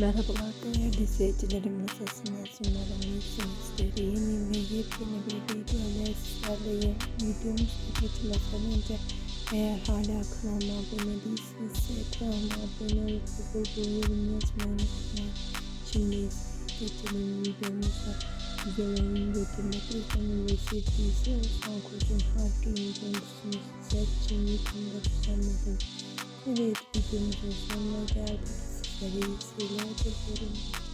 Merhabalar değerli izleyicilerim nasılsınız? Umarım iyisinizdir. Yeni ve yepyeni bir video ile sizlerleyim. Videomuza geçmeden önce eğer hala kanalıma abone değilseniz kanalıma abone olup bu yorum yazmayı unutmayın. Şimdi geçelim videomuza. Videolarımı götürmek izlemeyi ve sevdiyse Oğuzhan Koç'un harika videomuzunu sizler için YouTube'da düzenledim. Evet videomuzun sonuna geldik. that is you for him.